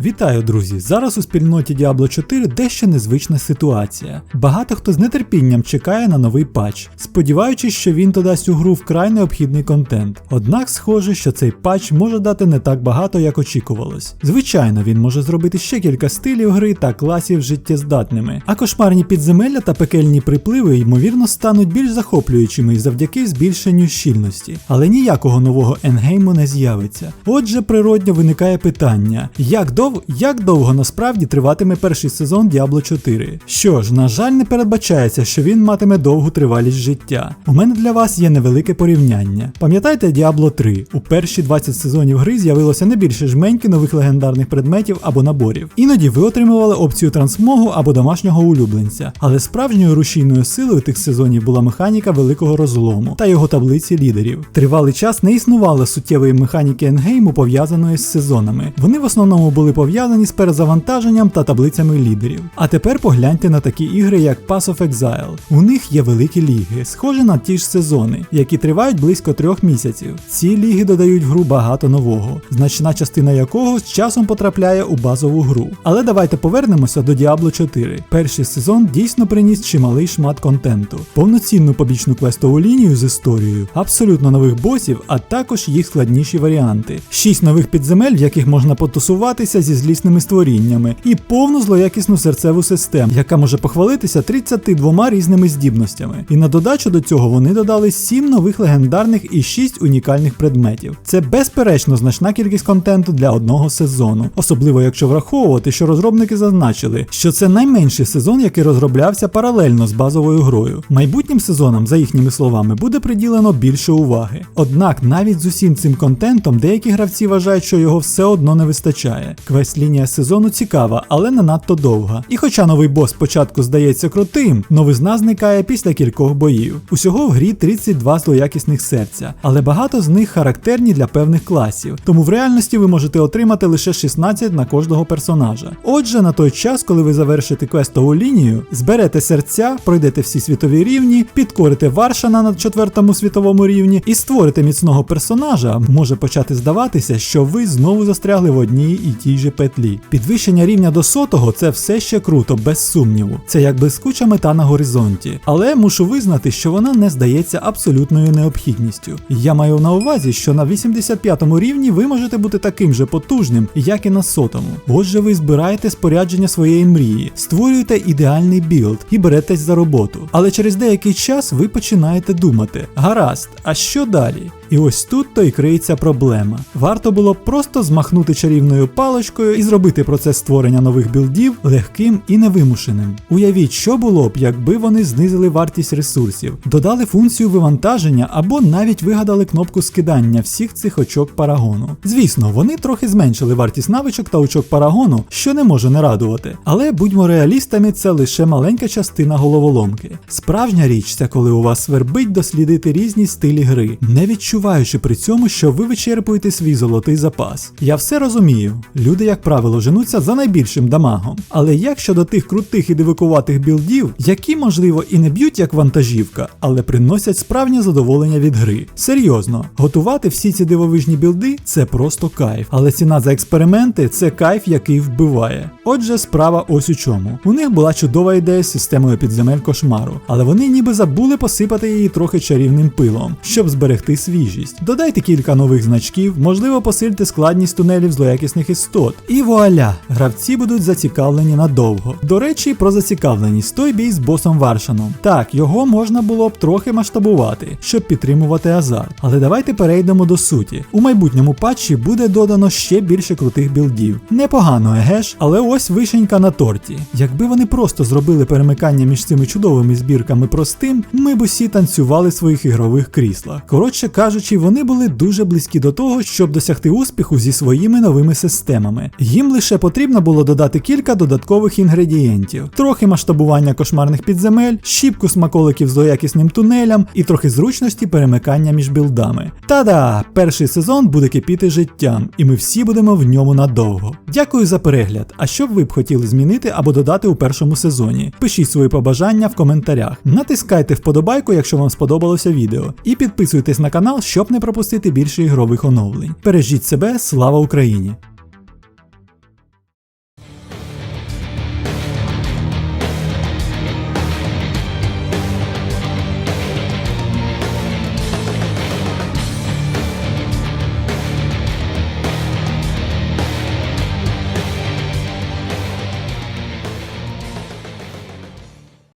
Вітаю, друзі! Зараз у спільноті Diablo 4 дещо незвична ситуація. Багато хто з нетерпінням чекає на новий патч, сподіваючись, що він додасть у гру вкрай необхідний контент. Однак, схоже, що цей патч може дати не так багато, як очікувалось. Звичайно, він може зробити ще кілька стилів гри та класів життєздатними, а кошмарні підземелля та пекельні припливи, ймовірно, стануть більш захоплюючими завдяки збільшенню щільності. Але ніякого нового енгейму не з'явиться. Отже, природньо виникає питання, як дов... як довго насправді триватиме перший сезон Diablo 4? Що ж, на жаль, не передбачається, що він матиме довгу тривалість життя. У мене для вас є невелике порівняння. Пам'ятаєте Diablo 3? У перші 20 сезонів гри з'явилося не більше жменьки нових легендарних предметів або наборів. Іноді ви отримували опцію трансмогу або домашнього улюбленця, але справжньою рушійною силою тих сезонів була механіка великого розлому та його таблиці лідерів. Тривалий час не існувало суттєвої механіки енгейму, пов'язаної з сезонами. Вони в основному були пов'язані з перезавантаженням та таблицями лідерів. А тепер погляньте на такі ігри, як Pass of Exile. У них є великі ліги, схожі на ті ж сезони, які тривають близько трьох місяців. Ці ліги додають в гру багато нового, значна частина якого з часом потрапляє у базову гру. Але давайте повернемося до Diablo 4. Перший сезон дійсно приніс чималий шмат контенту, повноцінну побічну квестову лінію з історією, абсолютно нових босів, а також їх складніші варіанти. Шість нових підземель, в яких можна потусуватися зі злісними створіннями, і повну злоякісну серцеву систему, яка може похвалитися 32 різними здібностями. І на додачу до цього вони додали 7 нових легендарних і 6 унікальних предметів. Це безперечно значна кількість контенту для одного сезону, особливо якщо враховувати, що розробники зазначили, що це найменший сезон, який розроблявся паралельно з базовою грою. Майбутнім сезонам, за їхніми словами, буде приділено більше уваги. Однак навіть з усім цим контентом деякі гравці вважають, що його все одно не вистачає. Квест-лінія сезону цікава, але не надто довга. І хоча новий бос спочатку здається крутим, новизна зникає після кількох боїв. Усього в грі 32 злоякісних серця, але багато з них характерні для певних класів, тому в реальності ви можете отримати лише 16 на кожного персонажа. Отже, на той час, коли ви завершите квестову лінію, зберете серця, пройдете всі світові рівні, підкорите Варшана на четвертому світовому рівні і створите міцного персонажа, може почати здаватися, що ви знову застрягли в одній і тій же петлі. Підвищення рівня до сотого це все ще круто, без сумніву. Це як блискуча мета на горизонті. Але мушу визнати, що вона не здається абсолютною необхідністю. Я маю на увазі, що на 85-му рівні ви можете бути таким же потужним, як і на сотому. Отже, ви збираєте спорядження своєї мрії, створюєте ідеальний білд і беретесь за роботу. Але через деякий час ви починаєте думати: гаразд, а що далі? І ось тут то й криється проблема. Варто було б просто змахнути чарівною паличкою і зробити процес створення нових білдів легким і невимушеним. Уявіть, що було б, якби вони знизили вартість ресурсів, додали функцію вивантаження або навіть вигадали кнопку скидання всіх цих очок парагону. Звісно, вони трохи зменшили вартість навичок та очок парагону, що не може не радувати. Але будьмо реалістами, це лише маленька частина головоломки. Справжня річ це коли у вас свербить дослідити різні стилі гри, не відчуваючи при цьому, що ви вичерпуєте свій золотий запас. Я все розумію. Люди, як правило, женуться за найбільшим дамагом. Але як щодо тих крутих і дивикуватих білдів, які, можливо, і не б'ють як вантажівка, але приносять справжнє задоволення від гри. Серйозно, готувати всі ці дивовижні білди це просто кайф. Але ціна за експерименти це кайф, який вбиває. Отже, справа ось у чому. У них була чудова ідея з системою підземель кошмару, але вони ніби забули посипати її трохи чарівним пилом, щоб зберегти свіжість. Додайте кілька нових значків, можливо, посильте складність тунелів злоякісних істот. І вуаля! Гравці будуть зацікавлені надовго. До речі, про зацікавленість той бій з босом Варшаном. Так, його можна було б трохи масштабувати, щоб підтримувати азарт. Але давайте перейдемо до суті. У майбутньому патчі буде додано ще більше крутих білдів. Непогано, еге ж, але ось вишенька на торті. Якби вони просто зробили перемикання між цими чудовими збірками простим, ми б усі танцювали в своїх ігрових кріслах. Коротше кажучи, вони були дуже близькі до того, щоб досягти успіху зі своїми новими системами. Їм лише потрібно було додати кілька додаткових інгредієнтів, трохи масштабування кошмарних підземель, щіпку смаколиків з злоякісним тунелям і трохи зручності перемикання між білдами. Та-да, перший сезон буде кипіти життям, і ми всі будемо в ньому надовго. Дякую за перегляд. А що б ви б хотіли змінити або додати у першому сезоні? Пишіть свої побажання в коментарях. Натискайте вподобайку, якщо вам сподобалося відео, і підписуйтесь на канал, щоб не пропустити більше ігрових оновлень. Бережіть себе, слава Україні!